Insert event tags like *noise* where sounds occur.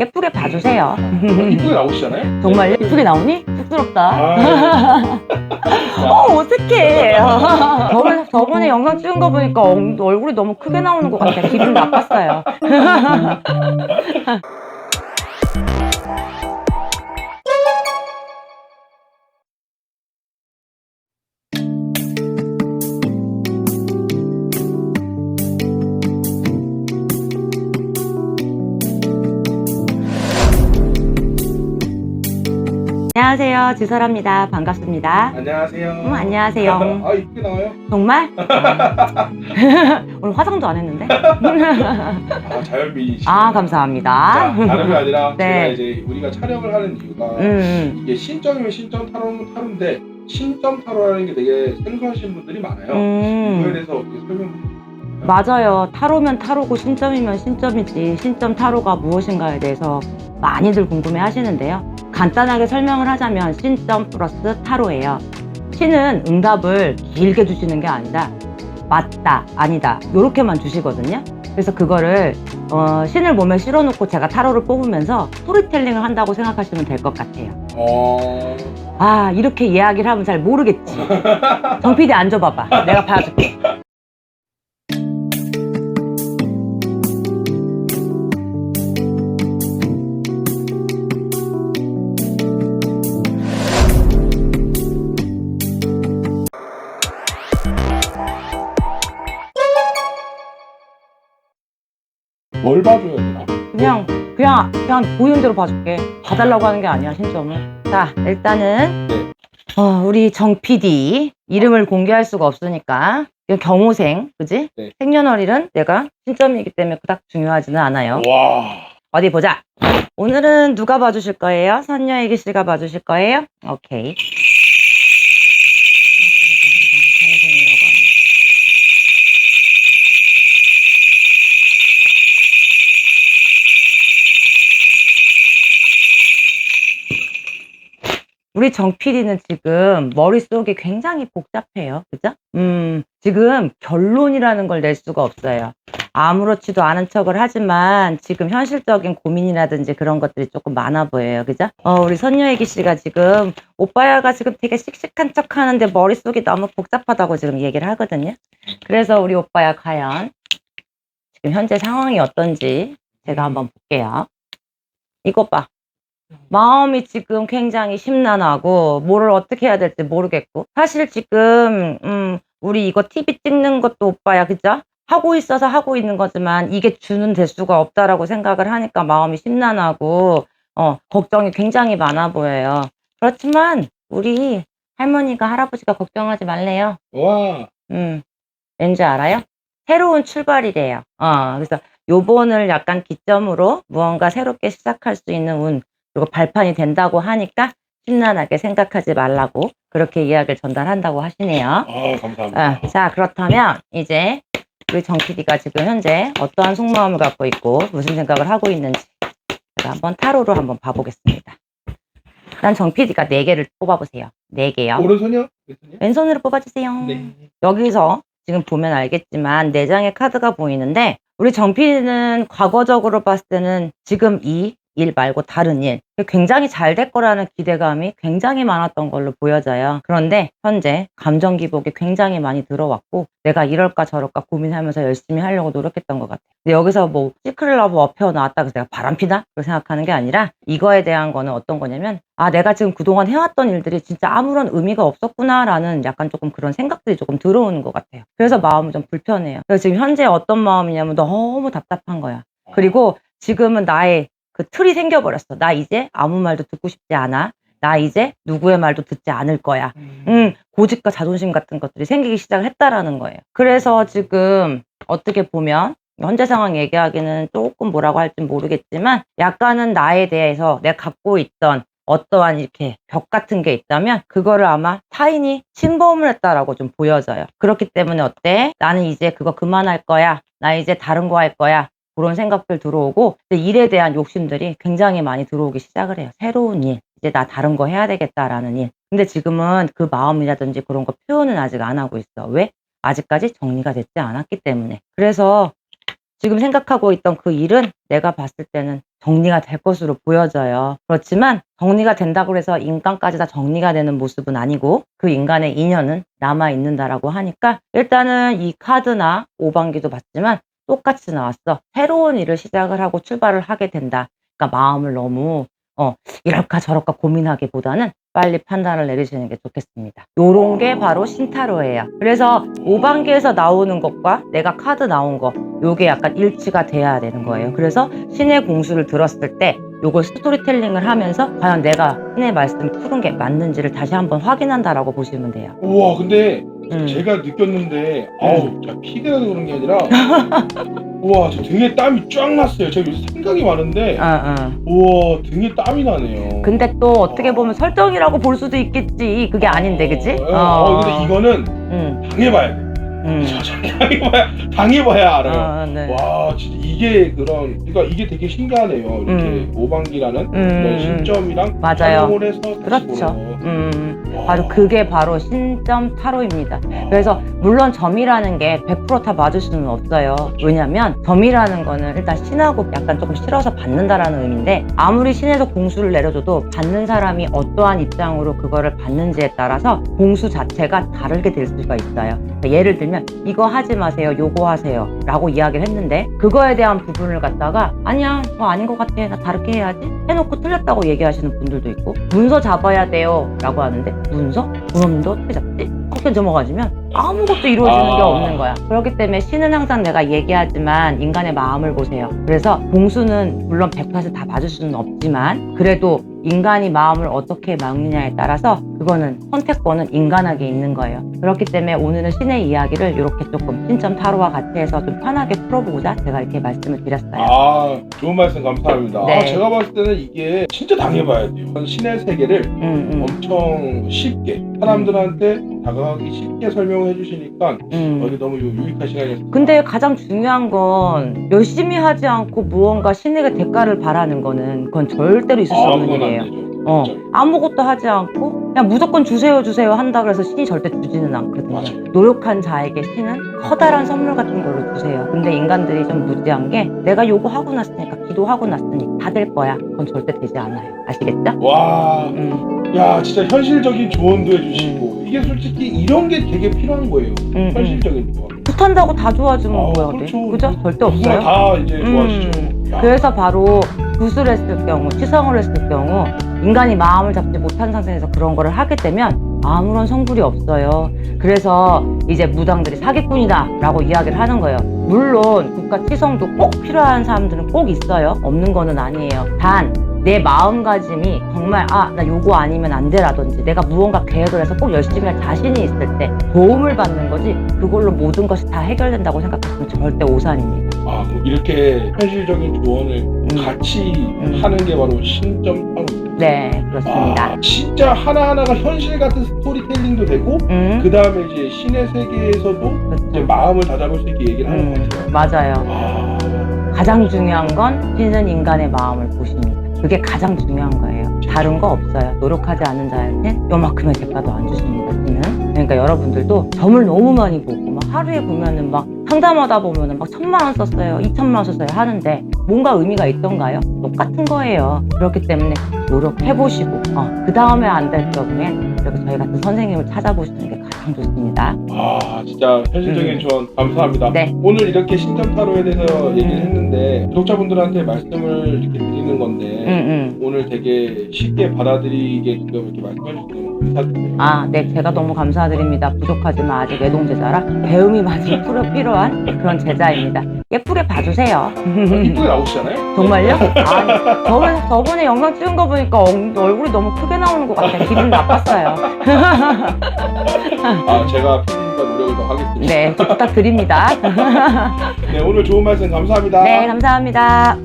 예쁘게 봐주세요. 이쁘게 나오시잖아요. 정말 예쁘게 나오니? 쑥스럽다. 아, *laughs* 어, 어떡해. *laughs* 저번에, 저번에 영상 찍은 거 보니까 엉- 얼굴이 너무 크게 나오는 것 같아. 기분 나빴어요. *laughs* 안녕하세요. 지설합니다. 반갑습니다. 안녕하세요. 음, 안녕하세요. *laughs* 아 이쁘게 나와요. 정말? *laughs* 오늘 화장도 안 했는데? 아 자연미인. 아, 감사합니다. 자, 다름이 아니라 *laughs* 네. 제가 이제 우리가 촬영을 하는 이유가 음, 이게 신점이면 신점 타로는 타로인데 신점 타로라는 게 되게 생소하신 분들이 많아요. 음. 대해서 어떻게 설명? 맞아요. 타로면 타로고 신점이면 신점이지. 신점 타로가 무엇인가에 대해서 많이들 궁금해 하시는데요. 간단하게 설명을 하자면 신점 플러스 타로예요. 신은 응답을 길게 주시는 게 아니라 맞다, 아니다, 요렇게만 주시거든요. 그래서 그거를 어, 신을 몸에 실어놓고 제가 타로를 뽑으면서 스토리텔링을 한다고 생각하시면 될 것 같아요. 어. 아 이렇게 이야기를 하면 잘 모르겠지 정 PD 앉아봐봐 내가 봐줄게 뭘 봐줘야 되나? 그냥 그냥 그냥 보이는 대로 봐줄게. 봐달라고 하는 게 아니야 신점을. 자 일단은 네. 어, 우리 정 PD 이름을 공개할 수가 없으니까. 이거 경호생 그지? 네. 생년월일은 내가 신점이기 때문에 그닥 중요하지는 않아요. 와. 어디 보자. 오늘은 누가 봐주실 거예요? 선녀애기 씨가 봐주실 거예요? 오케이 경호생이라고 하네. 우리 정 PD는 지금 머릿속이 굉장히 복잡해요. 그죠? 음, 지금 결론이라는 걸 낼 수가 없어요. 아무렇지도 않은 척을 하지만 지금 현실적인 고민이라든지 그런 것들이 조금 많아 보여요. 그죠? 어, 우리 선녀애기 씨가 지금 오빠야가 지금 되게 씩씩한 척 하는데 머릿속이 너무 복잡하다고 지금 얘기를 하거든요. 그래서 우리 오빠야 과연 지금 현재 상황이 어떤지 제가 한번 볼게요. 이것 봐. 마음이 지금 굉장히 심란하고 뭐를 어떻게 해야 될지 모르겠고 사실 지금 음 우리 이거 TV 찍는 것도 오빠야 그죠? 하고 있어서 하고 있는 거지만 이게 주는 대수가 없다라고 생각을 하니까 마음이 심란하고 어 걱정이 굉장히 많아 보여요. 그렇지만 우리 할머니가 할아버지가 걱정하지 말래요. 와. 음, 왠지 알아요? 새로운 출발이래요. 어, 그래서 요번을 약간 기점으로 무언가 새롭게 시작할 수 있는 운, 그리고 발판이 된다고 하니까 심란하게 생각하지 말라고 그렇게 이야기를 전달한다고 하시네요. 아 감사합니다. 아, 자, 그렇다면 이제 우리 정 PD가 지금 현재 어떠한 속마음을 갖고 있고 무슨 생각을 하고 있는지 제가 한번 타로로 한번 봐보겠습니다. 일단 정 PD가 4개를 뽑아보세요. 4개요. 오른손이요? 왼손이요? 왼손으로 뽑아주세요. 네. 여기서 지금 보면 알겠지만 네 장의 카드가 보이는데 우리 정PD는 과거적으로 봤을 때는 지금 이 일 말고 다른 일 굉장히 잘 될 거라는 기대감이 굉장히 많았던 걸로 보여져요. 그런데 현재 감정 기복이 굉장히 많이 들어왔고 내가 이럴까 저럴까 고민하면서 열심히 하려고 노력했던 것 같아요. 근데 여기서 뭐 시크릿 러브 업혀 나왔다 그래서 내가 바람피나? 그렇게 생각하는 게 아니라 이거에 대한 거는 어떤 거냐면 아 내가 지금 그동안 해왔던 일들이 진짜 아무런 의미가 없었구나라는 약간 조금 그런 생각들이 조금 들어오는 것 같아요. 그래서 마음이 좀 불편해요. 그래서 지금 현재 어떤 마음이냐면 너무 답답한 거야. 그리고 지금은 나의 그 틀이 생겨버렸어. 나 이제 아무 말도 듣고 싶지 않아. 나 이제 누구의 말도 듣지 않을 거야. 음, 고집과 자존심 같은 것들이 생기기 시작을 했다라는 거예요. 그래서 지금 어떻게 보면 현재 상황 얘기하기는 조금 뭐라고 할지 모르겠지만 약간은 나에 대해서 내가 갖고 있던 어떠한 이렇게 벽 같은 게 있다면 그거를 아마 타인이 침범을 했다라고 좀 보여져요. 그렇기 때문에 어때? 나는 이제 그거 그만할 거야. 나 이제 다른 거 할 거야. 그런 생각들 들어오고 일에 대한 욕심들이 굉장히 많이 들어오기 시작을 해요. 새로운 일, 이제 나 다른 거 해야 되겠다라는 일. 근데 지금은 그 마음이라든지 그런 거 표현은 아직 안 하고 있어. 왜? 아직까지 정리가 됐지 않았기 때문에. 그래서 지금 생각하고 있던 그 일은 내가 봤을 때는 정리가 될 것으로 보여져요. 그렇지만 정리가 된다고 해서 인간까지 다 정리가 되는 모습은 아니고 그 인간의 인연은 남아 있는다라고 하니까 일단은 이 카드나 오반기도 봤지만 똑같이 나왔어. 새로운 일을 시작을 하고 출발을 하게 된다. 그러니까 마음을 너무 어 이럴까 저럴까 고민하기보다는 빨리 판단을 내리시는 게 좋겠습니다. 요런 게 바로 신타로예요. 그래서 오반기에서 나오는 것과 내가 카드 나온 거 요게 약간 일치가 돼야 되는 거예요. 그래서 신의 공수를 들었을 때 요걸 스토리텔링을 하면서 과연 내가 신의 말씀을 풀은 게 맞는지를 다시 한번 확인한다라고 보시면 돼요. 우와 근데 음. 제가 느꼈는데 아우 자 피가 나서 그런 게 아니라 *laughs* 우와 저 등에 땀이 쫙 났어요. 제가 요새 생각이 많은데 어, 어. 우와 등에 땀이 나네요. 근데 또 어떻게 보면 설정이라고 볼 수도 있겠지. 그게 아닌데, 그치? 어, 어, 근데 이거는 음, 당해봐야 돼. 음. 저, 저 당해봐야 당해봐야 알아요. 어, 네. 와 진짜 이게 그런 그러니까 이게 되게 신기하네요. 이렇게 음. 오방기라는 그런 음, 신점이랑 맞아요. 해서 다시 그렇죠. 보는 거. 음, 와. 바로 그게 바로 신점 타로입니다. 그래서 물론 점이라는 게 100%다 맞을 수는 없어요. 왜냐면 점이라는 거는 일단 신하고 약간 조금 실어서 받는다라는 의미인데 아무리 신에서 공수를 내려줘도 받는 사람이 어떠한 입장으로 그거를 받는지에 따라서 공수 자체가 다르게 될 수가 있어요. 그러니까 예를 들면 이거 하지 마세요, 요거 하세요 라고 이야기를 했는데 그거에 대한 부분을 갖다가 아니야, 뭐 아닌 것 같아, 나 다르게 해야지 해놓고 틀렸다고 얘기하시는 분들도 있고 문서 잡아야 돼요 라고 하는데 문서? 그놈도 어떻게 잡지? 그렇게 넘어가시면 아무것도 이루어지는 게 아. 없는 거야. 그렇기 때문에 신은 항상 내가 얘기하지만 인간의 마음을 보세요. 그래서 공수는 물론 100%다 맞을 수는 없지만 그래도 인간이 마음을 어떻게 막느냐에 따라서 그거는 선택권은 인간에게 있는 거예요. 그렇기 때문에 오늘은 신의 이야기를 이렇게 조금 신점 타로와 같이 해서 좀 편하게 풀어보고자 제가 이렇게 말씀을 드렸어요. 아 좋은 말씀 감사합니다. 네. 아, 제가 봤을 때는 이게 진짜 당해봐야 돼요. 신의 세계를 음, 음, 엄청 쉽게 사람들한테 다가가기 쉽게 설명을 해주시니까 음. 어, 이게 너무 유- 유익한 시간이었습니다. 근데 가장 중요한 건 열심히 하지 않고 무언가 신에게 대가를 바라는 거는 그건 절대로 있을 수 아, 없는 그건 일이에요. 되죠. 어, 진짜. 아무것도 하지 않고 그냥 무조건 주세요 주세요 한다 그래서 신이 절대 주지는 않거든요. 맞아. 노력한 자에게 신은 커다란 선물 같은 거를 주세요. 근데 인간들이 좀 무지한 게 내가 요거 하고 났으니까 기도하고 났으니 다 될 거야. 그건 절대 되지 않아요. 아시겠죠? 와, 음, 야 진짜 현실적인 조언도 해주시고 이게 솔직히 이런 게 되게 필요한 거예요. 음, 음. 현실적인 조언. 못한다고 다 좋아지면 아, 돼? 그렇죠. 그죠? 절대 누구나 없어요. 다 이제 음, 좋아하시죠. 야. 그래서 바로 구슬 했을 경우, 치성을 했을 경우 인간이 마음을 잡지 못한 상태에서 그런 거를 하게 되면 아무런 성불이 없어요. 그래서 이제 무당들이 사기꾼이다 라고 이야기를 하는 거예요. 물론 국가 치성도 꼭 필요한 사람들은 꼭 있어요. 없는 거는 아니에요. 단, 내 마음가짐이 정말 아 나 요거 아니면 안 돼라든지 내가 무언가 계획을 해서 꼭 열심히 할 자신이 있을 때 도움을 받는 거지 그걸로 모든 것이 다 해결된다고 생각하시면 절대 오산입니다. 아, 이렇게 현실적인 조언을 음. 같이 음. 하는 게 바로 신점 타로입니다. 네 그렇습니다. 아, 진짜 하나하나가 현실 같은 스토리텔링도 되고 음, 그 다음에 이제 신의 세계에서도 이제 그렇죠. 마음을 다잡을 수 있게 얘기를 하는 음, 것 같아요. 맞아요. 아, 가장 중요한 건 신은 인간의 마음을 보십니다. 그게 가장 중요한 거예요. 다른 거 없어요. 노력하지 않는 자한테 요만큼의 대가도 안 주십니다. 신은. 그러니까 여러분들도 점을 너무 많이 보고 막 하루에 보면은 막 상담하다 보면은 막 천만 원 썼어요, 이천만 원 썼어요 하는데 뭔가 의미가 있던가요? 똑같은 거예요. 그렇기 때문에 노력해보시고 어, 그 다음에 안 될 경우엔 이렇게 저희 같은 선생님을 찾아보시는 게 가장 좋습니다. 아, 진짜 현실적인 음. 조언 감사합니다. 네. 오늘 이렇게 신점 타로에 대해서 얘기를 했는데 구독자분들한테 말씀을 이렇게 드리는 건데 응, 응. 오늘 되게 쉽게 받아들이게끔 이렇게 말씀해 주셔서 아, 네, 제가 너무 감사드립니다. 부족하지만 아직 외동제자라 배움이 많이 *laughs* 필요- 필요한 그런 제자입니다. 예쁘게 봐주세요. 이쁘게 나오시잖아요? 정말요? 아, 저번에, 저번에 영상 찍은 거 보니까 엉- 얼굴이 너무 크게 나오는 것 같아요. 기분 나빴어요. *laughs* 아, 제가 PD님과 노력을 더 하겠습니다. 네, 부탁드립니다. *laughs* 네, 오늘 좋은 말씀 감사합니다. 네, 감사합니다.